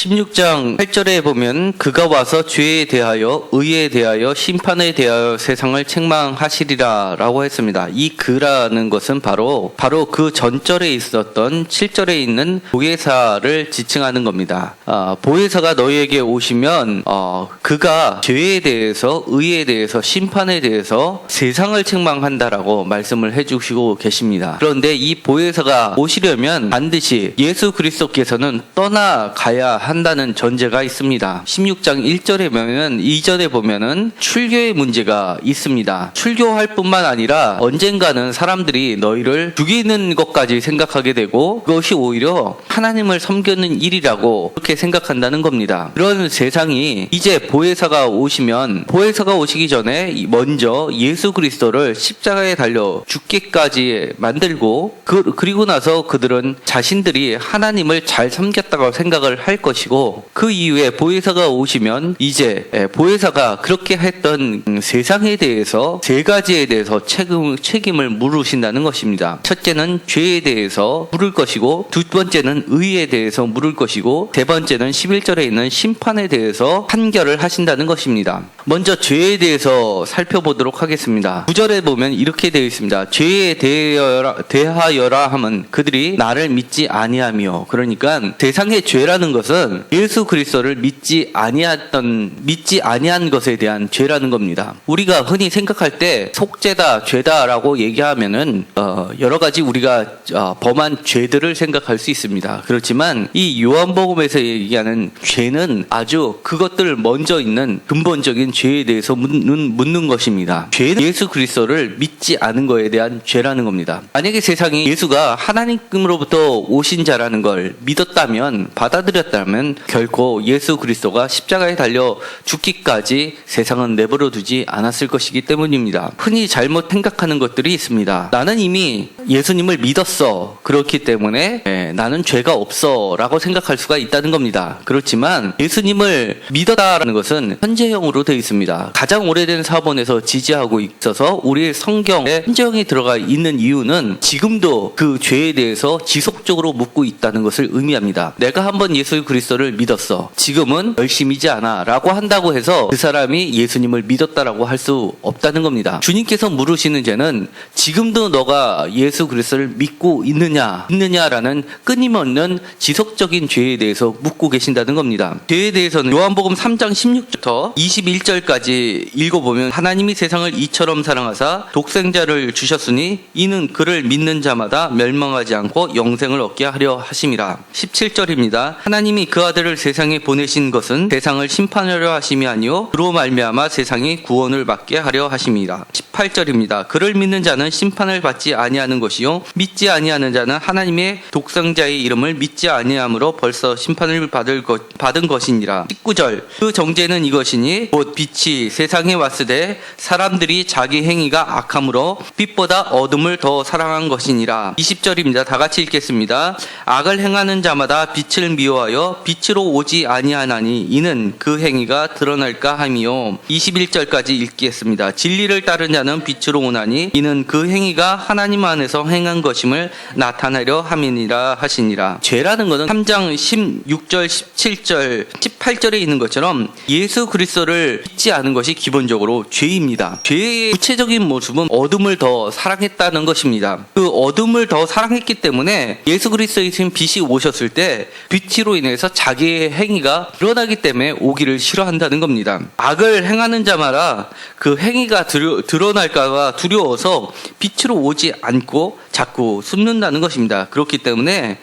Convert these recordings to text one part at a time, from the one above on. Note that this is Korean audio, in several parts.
16장 8절에 보면 그가 와서 죄에 대하여 의에 대하여 심판에 대하여 세상을 책망하시리라 라고 했습니다. 이 그라는 것은 바로 바로 그 전절에 있었던 7절에 있는 보혜사를 지칭하는 겁니다. 아, 보혜사가 너희에게 오시면 어, 그가 죄에 대해서 의에 대해서 심판에 대해서 세상을 책망한다라고 말씀을 해주시고 계십니다. 그런데 이 보혜사가 오시려면 반드시 예수 그리스도께서는 떠나가야 한다는 전제가 있습니다. 16장 1절에 보면 2절에 보면은 출교의 문제가 있습니다. 출교할 뿐만 아니라 언젠가는 사람들이 너희를 죽이는 것까지 생각하게 되고 그것이 오히려 하나님을 섬기는 일이라고 그렇게 생각한다는 겁니다. 그런 세상이 이제 보혜사가 오시면 보혜사가 오시기 전에 먼저 예수 그리스도를 십자가에 달려 죽기까지 만들고 그, 그리고 나서 그들은 자신들이 하나님을 잘 섬겼다고 생각을 할 것이 고 그 이후에 보혜사가 오시면 이제 예, 보혜사가 그렇게 했던 음, 세상에 대해서 세 가지에 대해서 책임, 책임을 물으신다는 것입니다. 첫째는 죄에 대해서 물을 것이고 두 번째는 의에 대해서 물을 것이고 세 번째는 11절에 있는 심판에 대해서 판결을 하신다는 것입니다. 먼저 죄에 대해서 살펴보도록 하겠습니다. 9절에 보면 이렇게 되어 있습니다. 죄에 대하여라, 대하여라 하면 그들이 나를 믿지 아니하며 그러니까 세상의 죄라는 것은 예수 그리스도를 믿지 아니했던 믿지 아니한 것에 대한 죄라는 겁니다. 우리가 흔히 생각할 때 속죄다 죄다라고 얘기하면은 어, 여러 가지 우리가 어, 범한 죄들을 생각할 수 있습니다. 그렇지만 이 요한복음에서 얘기하는 죄는 아주 그것들 먼저 있는 근본적인 죄에 대해서 묻는, 묻는 것입니다. 죄는 예수 그리스도를 믿지 않은 것에 대한 죄라는 겁니다. 만약에 세상이 예수가 하나님으로부터 오신 자라는 걸 믿었다면 받아들였다면 결코 예수 그리스도가 십자가에 달려 죽기까지 세상은 내버려 두지 않았을 것이기 때문입니다. 흔히 잘못 생각하는 것들이 있습니다. 나는 이미 예수님을 믿었어. 그렇기 때문에 예, 나는 죄가 없어 라고 생각할 수가 있다는 겁니다. 그렇지만 예수님을 믿었다라는 것은 현재형으로 되어 있습니다. 가장 오래된 사본에서 지지하고 있어서 우리 성경에 현재형이 들어가 있는 이유는 지금도 그 죄에 대해서 지속적으로 묻고 있다는 것을 의미합니다. 내가 한번 예수 그리스도를 믿었어. 지금은 열심이지 않아 라고 한다고 해서 그 사람이 예수님을 믿었다라고 할 수 없다는 겁니다. 주님께서 물으시는 죄는 지금도 너가 예수 그리스도를 믿고 있느냐, 있느냐라는 끊임없는 지속적인 죄에 대해서 묻고 계신다는 겁니다. 죄에 대해서는 요한복음 3장 16절부터 21절까지 읽어보면 하나님이 세상을 이처럼 사랑하사 독생자를 주셨으니 이는 그를 믿는 자마다 멸망하지 않고 영생을 얻게 하려 하심이라. 17절입니다. 하나님이 그 아들을 세상에 보내신 것은 세상을 심판하려 하심이 아니요 그로 말미암아 세상이 구원을 받게 하려 하심이라. 18절입니다. 그를 믿는 자는 심판을 받지 아니하는 것 이요 믿지 아니하는 자는 하나님의 독생자의 이름을 믿지 아니함으로 벌써 심판을 받을 것, 받은 것이니라. 19절 그 정죄는 이것이니 곧 빛이 세상에 왔으되 사람들이 자기 행위가 악함으로 빛보다 어둠을 더 사랑한 것이니라. 20절입니다. 다 같이 읽겠습니다. 악을 행하는 자마다 빛을 미워하여 빛으로 오지 아니하나니 이는 그 행위가 드러날까 함이요. 21절까지 읽겠습니다. 진리를 따른 자는 빛으로 오나니 이는 그 행위가 하나님 안에서 행한 것임을 나타내려 함이니라 하시니라. 죄라는 것은 3장 16절, 17절, 18절에 있는 것처럼 예수 그리스도를 믿지 않은 것이 기본적으로 죄입니다. 죄의 구체적인 모습은 어둠을 더 사랑했다는 것입니다. 그 어둠을 더 사랑했기 때문에 예수 그리스도이신 빛이 오셨을 때 빛으로 인해서 자기의 행위가 드러나기 때문에 오기를 싫어한다는 겁니다. 악을 행하는 자마다 그 행위가 드러, 드러날까봐 두려워서 빛으로 오지 않고 자꾸 숨는다는 것입니다. 그렇기 때문에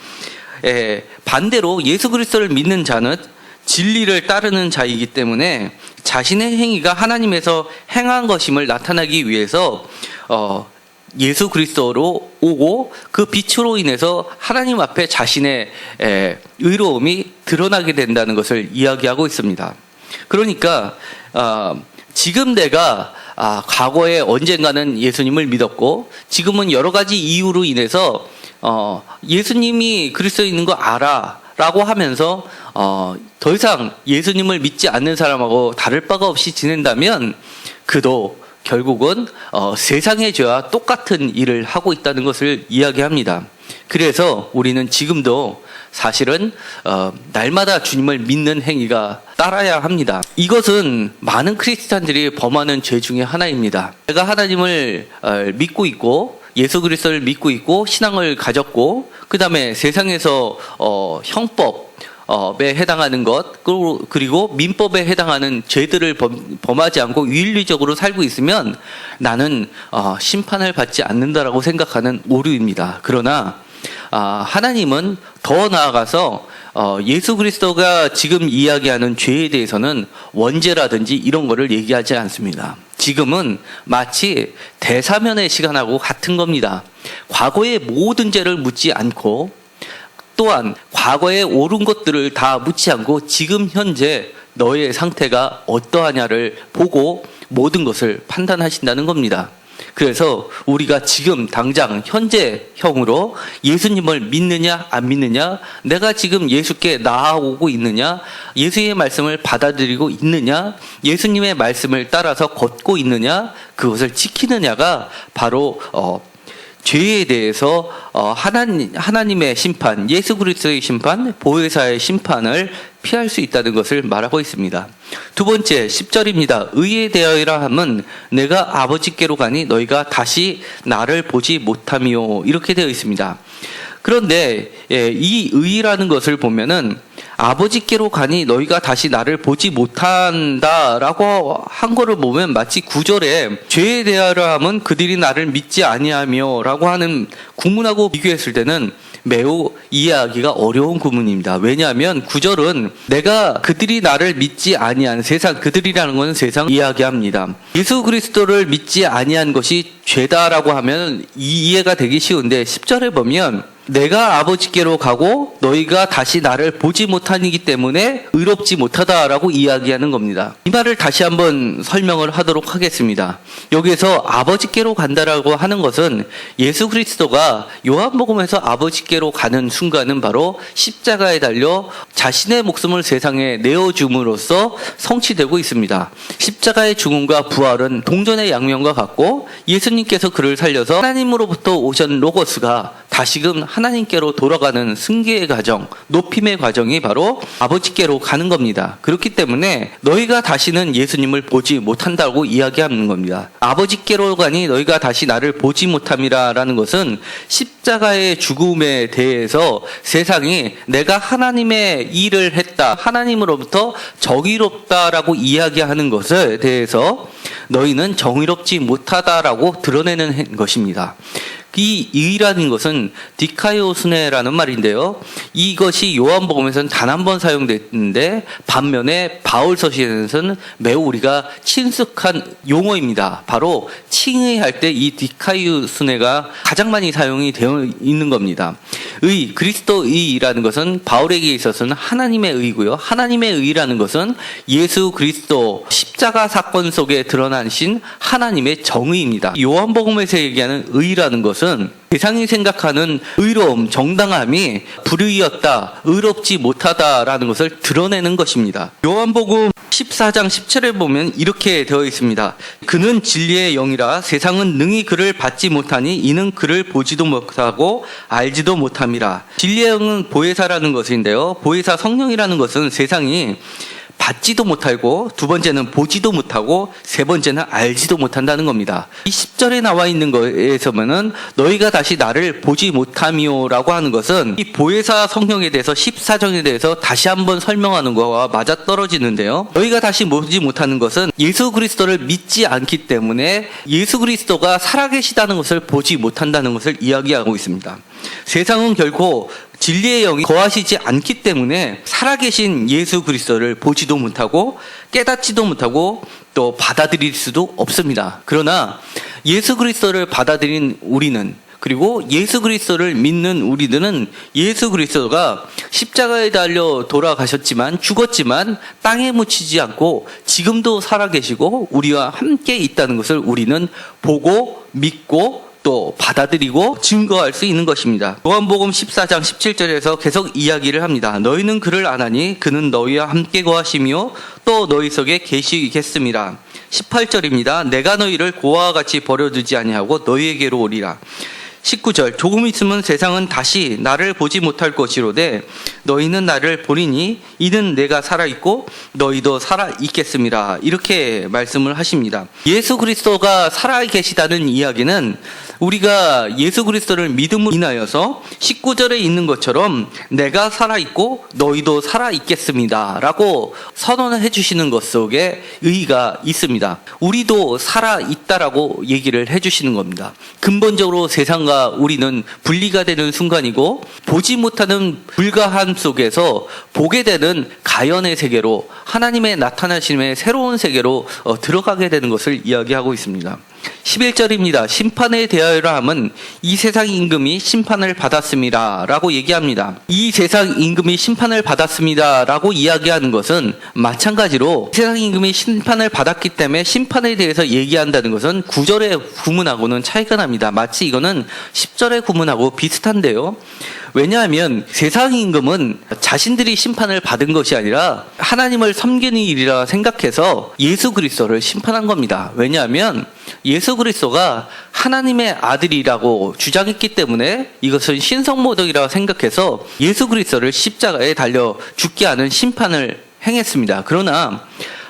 에, 반대로 예수 그리스도를 믿는 자는 진리를 따르는 자이기 때문에 자신의 행위가 하나님에서 행한 것임을 나타나기 위해서 어, 예수 그리스도로 오고 그 빛으로 인해서 하나님 앞에 자신의 에, 의로움이 드러나게 된다는 것을 이야기하고 있습니다. 그러니까 어, 지금 내가 아, 과거에 언젠가는 예수님을 믿었고 지금은 여러 가지 이유로 인해서 어, 예수님이 그리스도에 있는 거 알아. 라고 하면서 어, 더 이상 예수님을 믿지 않는 사람하고 다를 바가 없이 지낸다면 그도 결국은 어, 세상의 죄와 똑같은 일을 하고 있다는 것을 이야기합니다. 그래서 우리는 지금도 사실은 어, 날마다 주님을 믿는 행위가 따라야 합니다. 이것은 많은 크리스찬들이 범하는 죄 중에 하나입니다. 내가 하나님을 어, 믿고 있고 예수 그리스도를 믿고 있고 신앙을 가졌고 그 다음에 세상에서 어, 형법 에 해당하는 것 그리고- 민법에 해당하는 죄들을 범, 범하지 않고 윤리적으로 살고 있으면 나는 어, 심판을 받지 않는다라고 생각하는 오류입니다. 그러나 아, 하나님은 더 나아가서 어, 예수 그리스도가 지금 이야기하는 죄에 대해서는 원죄라든지 이런 거를 얘기하지 않습니다. 지금은 마치 대사면의 시간하고 같은 겁니다. 과거의 모든 죄를 묻지 않고 또한 과거에 옳은 것들을 다 묻지 않고 지금 현재 너의 상태가 어떠하냐를 보고 모든 것을 판단하신다는 겁니다. 그래서 우리가 지금 당장 현재형으로 예수님을 믿느냐 안 믿느냐 내가 지금 예수께 나아오고 있느냐 예수의 말씀을 받아들이고 있느냐 예수님의 말씀을 따라서 걷고 있느냐 그것을 지키느냐가 바로 어, 죄에 대해서 어, 하나님, 하나님의 심판, 예수 그리스도의 심판, 보혜사의 심판을 피할 수 있다는 것을 말하고 있습니다. 두 번째 10절입니다. 의에 대하여라 함은 내가 아버지께로 가니 너희가 다시 나를 보지 못함이요 이렇게 되어 있습니다. 그런데 예, 이 의라는 것을 보면은 아버지께로 가니 너희가 다시 나를 보지 못한다라고 한 거를 보면 마치 구절에 죄에 대하여 함은 그들이 나를 믿지 아니하며라고 하는 구문하고 비교했을 때는 매우 이해하기가 어려운 구문입니다. 왜냐하면 구절은 내가 그들이 나를 믿지 아니한 세상 그들이라는 것은 세상 이야기합니다. 예수 그리스도를 믿지 아니한 것이 죄다라고 하면 이 이해가 되기 쉬운데 10절에 보면 내가 아버지께로 가고 너희가 다시 나를 보지 못하니기 때문에 의롭지 못하다라고 이야기하는 겁니다. 이 말을 다시 한번 설명을 하도록 하겠습니다. 여기에서 아버지께로 간다라고 하는 것은 예수 그리스도가 요한복음에서 아버지께로 가는 순간은 바로 십자가에 달려 자신의 목숨을 세상에 내어 줌으로써 성취되고 있습니다. 십자가의 죽음과 부활은 동전의 양면과 같고 예수님께서 그를 살려서 하나님으로부터 오신 로고스가 다시금 하나님께로 돌아가는 승계의 과정, 높임의 과정이 바로 아버지께로 가는 겁니다. 그렇기 때문에 너희가 다시는 예수님을 보지 못한다고 이야기하는 겁니다. 아버지께로 가니 너희가 다시 나를 보지 못함이라라는 것은 십자가의 죽음에 대해서 세상이 내가 하나님의 일을 했다, 하나님으로부터 정의롭다라고 이야기하는 것에 대해서 너희는 정의롭지 못하다라고 드러내는 것입니다. 이 의라는 것은 디카이오스네라는 말인데요. 이것이 요한복음에서는 단 한 번 사용됐는데 반면에 바울서신에서는 매우 우리가 친숙한 용어입니다. 바로 칭의할 때 이 디카이오스네가 가장 많이 사용이 되어 있는 겁니다. 의, 그리스도 의라는 것은 바울에게 있어서는 하나님의 의고요. 하나님의 의라는 것은 예수 그리스도 십자가 사건 속에 드러나신 하나님의 정의입니다. 요한복음에서 얘기하는 의라는 것은 세상이 생각하는 의로움, 정당함이 불의였다, 의롭지 못하다라는 것을 드러내는 것입니다. 요한복음 14장 17에 보면 이렇게 되어 있습니다. 그는 진리의 영이라 세상은 능히 그를 받지 못하니 이는 그를 보지도 못하고 알지도 못함이라. 진리의 영은 보혜사라는 것인데요. 보혜사 성령이라는 것은 세상이 받지도 못하고 두 번째는 보지도 못하고 세 번째는 알지도 못한다는 겁니다. 이 10절에 나와 있는 거에서는 너희가 다시 나를 보지 못함이요라고 하는 것은 이 보혜사 성령에 대해서 14정에 대해서 다시 한번 설명하는 거와 맞아 떨어지는데요. 너희가 다시 보지 못하는 것은 예수 그리스도를 믿지 않기 때문에 예수 그리스도가 살아계시다는 것을 보지 못한다는 것을 이야기하고 있습니다. 세상은 결코 진리의 영이 거하시지 않기 때문에 살아계신 예수 그리스도를 보지도 못하고 깨닫지도 못하고 또 받아들일 수도 없습니다. 그러나 예수 그리스도를 받아들인 우리는 그리고 예수 그리스도를 믿는 우리들은 예수 그리스도가 십자가에 달려 돌아가셨지만 죽었지만 땅에 묻히지 않고 지금도 살아계시고 우리와 함께 있다는 것을 우리는 보고 믿고 또 받아들이고 증거할 수 있는 것입니다. 요한복음 14장 17절에서 계속 이야기를 합니다. 너희는 그를 아나니 그는 너희와 함께 거하시며 또 너희 속에 계시겠습니다. 18절입니다. 내가 너희를 고아와 같이 버려두지 아니하고 너희에게로 오리라. 19절 조금 있으면 세상은 다시 나를 보지 못할 것이로되 너희는 나를 보리니 이는 내가 살아 있고 너희도 살아 있겠습니다. 이렇게 말씀을 하십니다. 예수 그리스도가 살아 계시다는 이야기는 우리가 예수 그리스도를 믿음으로 인하여서 19절에 있는 것처럼 내가 살아 있고 너희도 살아 있겠습니다 라고 선언을 해 주시는 것 속에 의의가 있습니다. 우리도 살아 있다라고 얘기를 해 주시는 겁니다. 근본적으로 세상과 우리는 분리가 되는 순간이고 보지 못하는 불가함 속에서 보게 되는 가연의 세계로 하나님의 나타나심의 새로운 세계로 어, 들어가게 되는 것을 이야기하고 있습니다. 11절입니다. 심판에 대하여라 함은 이 세상 임금이 심판을 받았습니다. 라고 얘기합니다. 이 세상 임금이 심판을 받았습니다. 라고 이야기하는 것은 마찬가지로 세상 임금이 심판을 받았기 때문에 심판에 대해서 얘기한다는 것은 9절의 구문하고는 차이가 납니다. 마치 이거는 10절의 구문하고 비슷한데요. 왜냐하면 세상 임금은 자신들이 심판을 받은 것이 아니라 하나님을 섬기는 일이라 생각해서 예수 그리스도를 심판한 겁니다. 왜냐하면 예수 그리스도가 하나님의 아들이라고 주장했기 때문에 이것은 신성모독이라고 생각해서 예수 그리스도를 십자가에 달려 죽게 하는 심판을 행했습니다. 그러나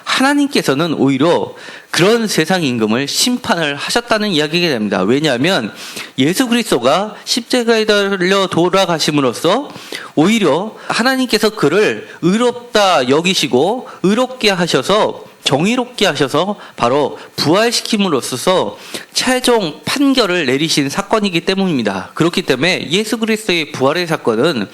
하나님께서는 오히려 그런 세상 임금을 심판을 하셨다는 이야기가 됩니다. 왜냐하면 예수 그리스도가 십자가에 달려 돌아가심으로써 오히려 하나님께서 그를 의롭다 여기시고 의롭게 하셔서 정의롭게 하셔서 바로 부활시킴으로써 최종 판결을 내리신 사건이기 때문입니다. 그렇기 때문에 예수 그리스도의 부활의 사건은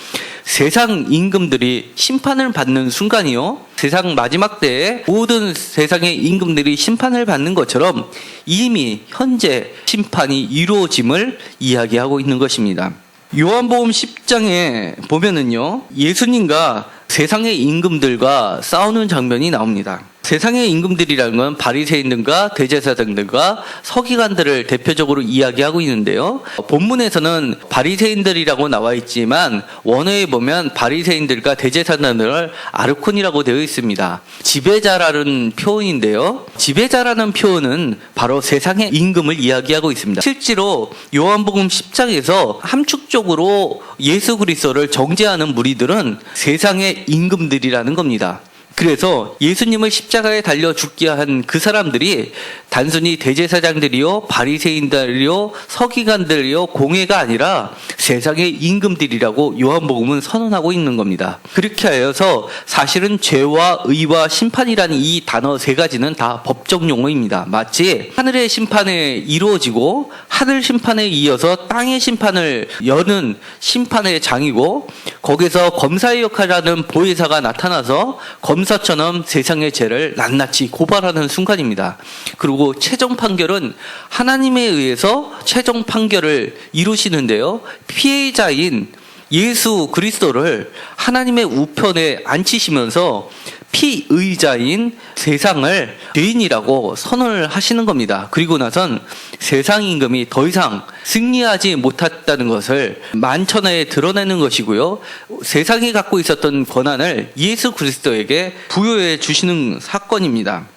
세상 임금들이 심판을 받는 순간이요. 세상 마지막 때에 모든 세상의 임금들이 심판을 받는 것처럼 이미 현재 심판이 이루어짐을 이야기하고 있는 것입니다. 요한복음 10장에 보면은요, 예수님과 세상의 임금들과 싸우는 장면이 나옵니다. 세상의 임금들이라는 건 바리새인들과 대제사장들과 서기관들을 대표적으로 이야기하고 있는데요. 본문에서는 바리새인들이라고 나와 있지만 원어에 보면 바리새인들과 대제사장들을 아르콘이라고 되어 있습니다. 지배자라는 표현인데요. 지배자라는 표현은 바로 세상의 임금을 이야기하고 있습니다. 실제로 요한복음 10장에서 함축적으로 예수 그리스도를 정죄하는 무리들은 세상의 임금들이라는 겁니다. 그래서 예수님을 십자가에 달려 죽게 한 그 사람들이 단순히 대제사장들이요, 바리새인들이요, 서기관들이요, 공회가 아니라 세상의 임금들이라고 요한복음은 선언하고 있는 겁니다. 그렇게 하여서 사실은 죄와 의와 심판이라는 이 단어 세 가지는 다 법적 용어입니다. 마치 하늘의 심판에 이루어지고 하늘 심판에 이어서 땅의 심판을 여는 심판의 장이고 거기서 검사의 역할을 하는 보혜사가 나타나서 검 사처럼 세상의 죄를 낱낱이 고발하는 순간입니다. 그리고 최종 판결은 하나님에 의해서 최종 판결을 이루시는데요. 피해자인 예수 그리스도를 하나님의 우편에 앉히시면서 피의자인 세상을 죄인이라고 선언을 하시는 겁니다. 그리고 나선 세상 임금이 더 이상 승리하지 못했다는 것을 만천하에 드러내는 것이고요. 세상이 갖고 있었던 권한을 예수 그리스도에게 부여해 주시는 사건입니다.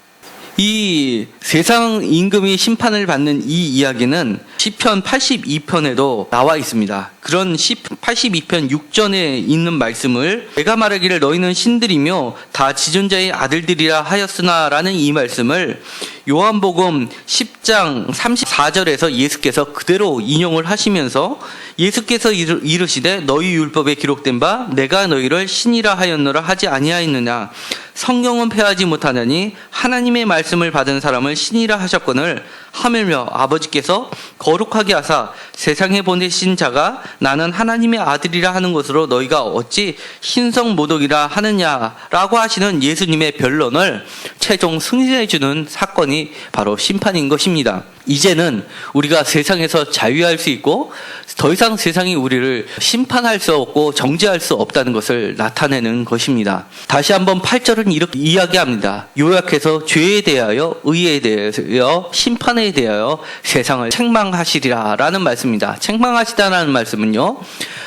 이 세상 임금이 심판을 받는 이 이야기는 시편 82편에도 나와 있습니다. 그런 82편 6전에 있는 말씀을 내가 말하기를 너희는 신들이며 다 지존자의 아들들이라 하였으나라는 이 말씀을 요한복음 10장 34절에서 예수께서 그대로 인용을 하시면서 예수께서 이르- 이르시되 너희 율법에 기록된 바 내가 너희를 신이라 하였노라 하지 아니하였느냐 성경은 패하지 못하느니 하나님의 말씀을 받은 사람을 신이라 하셨거늘 하물며 아버지께서 거룩하게 하사 세상에 보내신 자가 나는 하나님의 아들이라 하는 것으로 너희가 어찌 신성 모독이라 하느냐라고 하시는 예수님의 변론을 최종 승인해 주는 사건이 바로 심판인 것입니다. 이제는 우리가 세상에서 자유할 수 있고 더 이상 세상이 우리를 심판할 수 없고 정죄할 수 없다는 것을 나타내는 것입니다. 다시 한번 8절은 이렇게 이야기합니다. 요약해서 죄에 대하여 의에 대하여 심판에 대하여 세상을 책망하시리라 라는 말씀입니다. 책망하시다라는 말씀은요.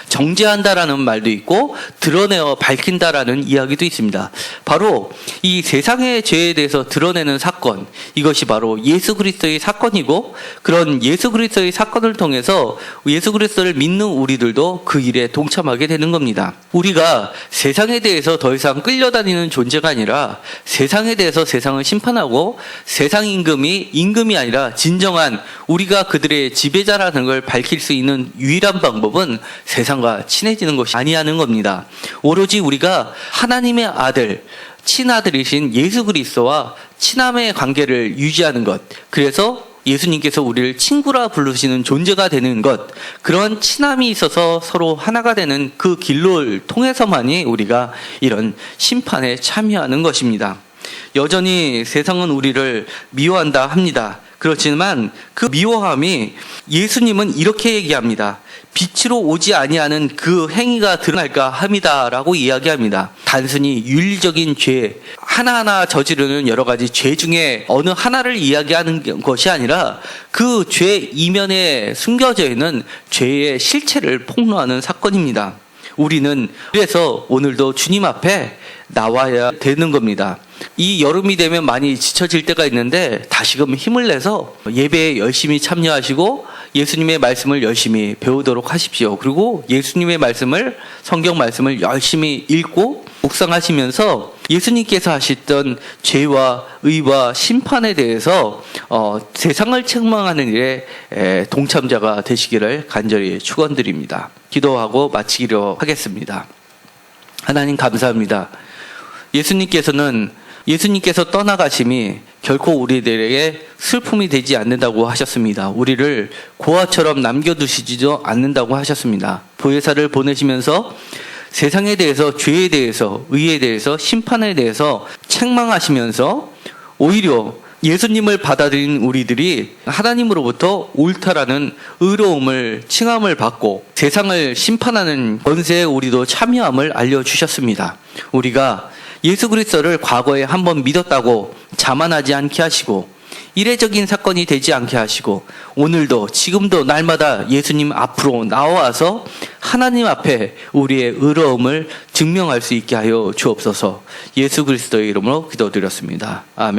정죄한다라는 말도 있고 드러내어 밝힌다라는 이야기도 있습니다. 바로 이 세상의 죄에 대해서 드러내는 사건 이것이 바로 예수 그리스도의 사건이고 그런 예수 그리스도의 사건을 통해서 예수 그리스도를 믿는 우리들도 그 일에 동참하게 되는 겁니다. 우리가 세상에 대해서 더 이상 끌려다니는 존재가 아니라 세상에 대해서 세상을 심판하고 세상 임금이 임금이 아니라 진정한 우리가 그들의 지배자라는 걸 밝힐 수 있는 유일한 방법은 세상 과 친해지는 것이 아니하는 겁니다. 오로지 우리가 하나님의 아들 친아들이신 예수 그리스도와 친함의 관계를 유지하는 것. 그래서 예수님께서 우리를 친구라 부르시는 존재가 되는 것. 그런 친함이 있어서 서로 하나가 되는 그 길로를 통해서만이 우리가 이런 심판에 참여하는 것입니다. 여전히 세상은 우리를 미워한다 합니다. 그렇지만 그 미워함이 예수님은 이렇게 얘기합니다. 빛으로 오지 아니하는 그 행위가 드러날까 함이다라고 이야기합니다. 단순히 윤리적인 죄 하나하나 저지르는 여러 가지 죄 중에 어느 하나를 이야기하는 것이 아니라 그 죄 이면에 숨겨져 있는 죄의 실체를 폭로하는 사건입니다. 우리는 그래서 오늘도 주님 앞에 나와야 되는 겁니다. 이 여름이 되면 많이 지쳐질 때가 있는데 다시금 힘을 내서 예배에 열심히 참여하시고 예수님의 말씀을 열심히 배우도록 하십시오. 그리고 예수님의 말씀을 성경 말씀을 열심히 읽고 묵상하시면서 예수님께서 하셨던 죄와 의와 심판에 대해서 어, 세상을 책망하는 일에 에, 동참자가 되시기를 간절히 축원드립니다. 기도하고 마치기로 하겠습니다. 하나님 감사합니다. 예수님께서는 예수님께서 떠나가심이 결코 우리들에게 슬픔이 되지 않는다고 하셨습니다. 우리를 고아처럼 남겨두시지도 않는다고 하셨습니다. 보혜사를 보내시면서 세상에 대해서 죄에 대해서 의에 대해서 심판에 대해서 책망하시면서 오히려 예수님을 받아들인 우리들이 하나님으로부터 옳다라는 의로움을 칭함을 받고 세상을 심판하는 권세에 우리도 참여함을 알려주셨습니다. 우리가 예수 그리스도를 과거에 한번 믿었다고 자만하지 않게 하시고 이례적인 사건이 되지 않게 하시고 오늘도 지금도 날마다 예수님 앞으로 나와서 하나님 앞에 우리의 의로움을 증명할 수 있게 하여 주옵소서 예수 그리스도의 이름으로 기도드렸습니다. 아멘.